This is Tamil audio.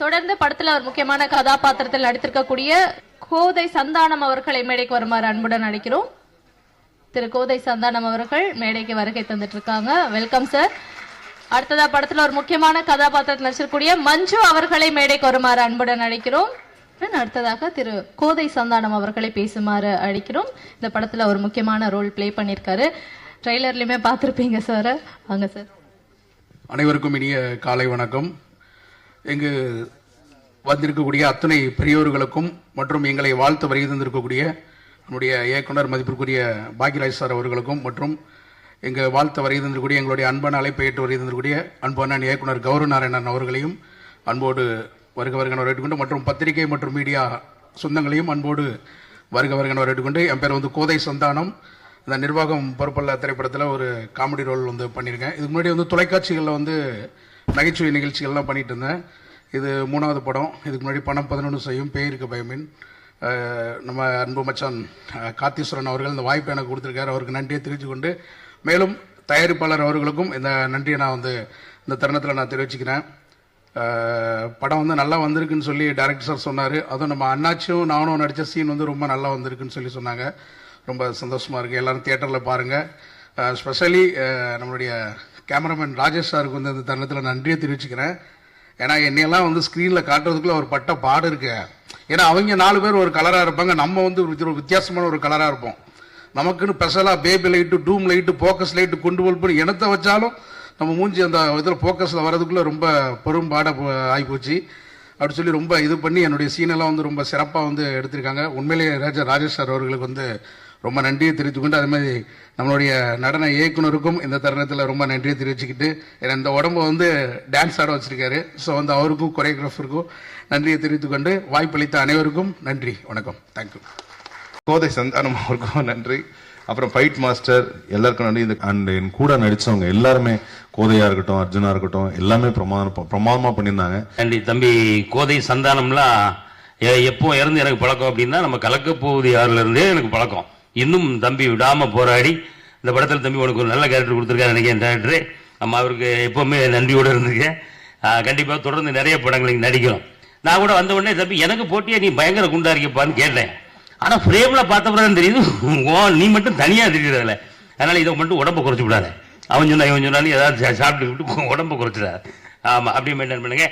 தொடர்ந்து படத்துல ஒரு முக்கியமான கதாபாத்திரத்தில் நடித்திருக்கக்கூடிய கோதை சந்தானம் அவர்களை மேடைக்கு வருமாறு அன்புடன் அழைக்கிறோம். திரு கோதை சந்தானம் அவர்கள் மேடைக்கு வருகை தந்துட்டு இருக்காங்க வெல்கம் சார் அடுத்ததா படத்துல ஒரு முக்கியமான கதாபாத்திரத்தில் நடிச்சிருக்கூடிய மஞ்சு அவர்களை மேடைக்கு வருமாறு அன்புடன் அழைக்கிறோம். அடுத்ததாக திரு கோதை சந்தானம் அவர்களை பேசுமாறு அழைக்கிறோம். இந்த படத்துல ஒரு முக்கியமான ரோல் பிளே பண்ணியிருக்காரு. ட்ரெய்லர்லயுமே பார்த்துருப்பீங்க சார் வாங்க சார் அனைவருக்கும் இனிய காலை வணக்கம். இங்கு வந்திருக்கக்கூடிய அத்தனை பெரியோர்களுக்கும் மற்றும் எங்களை வாழ்த்து வருகை தந்திருக்கக்கூடிய நம்முடைய இயக்குனர் மதிப்பிற்குரிய பாக்யராஜ் சார் அவர்களுக்கும் மற்றும் எங்கள் வாழ்த்து வருகை தந்திருக்கக்கூடிய எங்களுடைய அன்பான அழைப்பை ஏற்று வருகை தந்திருக்கூடிய அன்பான இயக்குனர் கௌரவ நாராயணன் அவர்களையும் அன்போடு வருக வருகன வரவேற்றுக்கொண்டு மற்றும் பத்திரிகை மற்றும் மீடியா சொந்தங்களையும் அன்போடு வருக வருகன வரவேற்றுக்கொண்டு என் பேர் வந்து கோதை சந்தானம். இந்த நிர்வாகம் பொறுப்பல்ல திரைப்படத்தில் ஒரு காமெடி ரோல் வந்து பண்ணியிருக்கேன். இதுக்கு முன்னாடி வந்து தொலைக்காட்சிகளில் வந்து நகைச்சுவை நிகழ்ச்சிகள்லாம் பண்ணிட்டு இருந்தேன். இது மூணாவது படம். இதுக்கு முன்னாடி பணம் பதினொன்று செய்யும் பேருக்கு பயமின். நம்ம அன்பு மச்சான் காத்தீஸ்வரன் அவர்கள் இந்த வாய்ப்பை எனக்கு கொடுத்துருக்காரு. அவருக்கு நன்றியை தெரிவித்து கொண்டு மேலும் தயாரிப்பாளர் அவர்களுக்கும் இந்த நன்றியை நான் வந்து இந்த தருணத்தில் நான் தெரிவிச்சுக்கிறேன். படம் வந்து நல்லா வந்திருக்குன்னு சொல்லி டேரக்டர் சார் சொன்னார். அதுவும் நம்ம அண்ணாச்சியும் நானும் நடித்த சீன் வந்து ரொம்ப நல்லா வந்திருக்குன்னு சொல்லி சொன்னாங்க. ரொம்ப சந்தோஷமாக இருக்குது எல்லோரும் தியேட்டரில் பாருங்கள் ஸ்பெஷலி நம்மளுடைய கேமராமேன் ராஜேஷ் சாருக்கு வந்து இந்த தருணத்தில் நன்றியை தெரிவிச்சுக்கிறேன். ஏன்னா என்னையெல்லாம் வந்து ஸ்க்ரீனில் காட்டுறதுக்குள்ள ஒரு பட்ட பாடு இருக்கு. ஏன்னா அவங்க நாலு பேர் ஒரு கலராக இருப்பாங்க. நம்ம வந்து ஒரு வித்தியாசமான ஒரு கலராக இருப்போம். நமக்குன்னு ஸ்பெஷலாக baby light dome light focus light கொண்டு போல் பண்ணி எனத்தை வச்சாலும் நம்ம மூஞ்சி அந்த இதில் ஃபோக்கஸில் வரதுக்குள்ளே ரொம்ப பெரும்பாட ஆகிப்போச்சு. அப்படி சொல்லி ரொம்ப இது பண்ணி என்னுடைய சீனெல்லாம் வந்து ரொம்ப சிறப்பாக வந்து எடுத்திருக்காங்க. உண்மையிலேயே ராஜா ராஜேஷ் சார் அவர்களுக்கு வந்து ரொம்ப நன்றியை தெரிவித்துக்கொண்டு அதே மாதிரி நம்மளுடைய நடன இயக்குனருக்கும் இந்த தருணத்தில் ரொம்ப நன்றியை தெரிவிச்சுக்கிட்டு ஏன்னா இந்த உடம்ப வந்து டான்ஸ் ஆட வச்சிருக்காரு. ஸோ வந்து அவருக்கும் கொரியோகிராஃபருக்கும் நன்றியை தெரிவித்துக்கொண்டு வாய்ப்பளித்த அனைவருக்கும் நன்றி வணக்கம். தேங்க்யூ கோதை சந்தானம் அவருக்கும் நன்றி. அப்புறம் ஃபைட் மாஸ்டர் எல்லாருக்கும் நன்றி. இந்த அண்ட் என் கூட நடிச்சவங்க எல்லாருமே கோதையா இருக்கட்டும் அர்ஜுனா இருக்கட்டும் எல்லாமே பிரமாதம் பிரமாதமா பண்ணியிருந்தாங்க. நன்றி. தம்பி கோதை சந்தானம்லாம் எ- எப்போ இறந்து எனக்கு பழக்கம் அப்படின்னா நம்ம கலக்கப்போகுது யாருல இருந்தே எனக்கு பழக்கம். இன்னும் தம்பி விடாமல் போராடி இந்த படத்தில் தம்பி உனக்கு ஒரு நல்ல கேரக்டர் கொடுத்துருக்காரு நினைக்கிறேன் டேரக்டரு நம்ம அவருக்கு எப்போவுமே நன்றியோடு இருந்திருக்கேன் கண்டிப்பாக தொடர்ந்து நிறைய படங்கள் நடிக்கிறோம். நான் கூட வந்த உடனே தம்பி எனக்கு போட்டியா நீ பயங்கர குண்டா இருக்கியப்பான்னு கேட்டேன். ஆனால் ஃப்ரேமில் பார்த்த தெரியுது ஓ நீ மட்டும் தனியாக தெரியுறதுல அதனால் இதை மட்டும் உடம்பை குறைச்சி விடாத. அவன் சொன்னா இவன் சொன்னாலும் ஏதாவது சாப்பிட்டு விட்டு உடம்பை குறைச்சிடாது. ஆமாம் அப்படியே மெயின்டைன் பண்ணுங்க.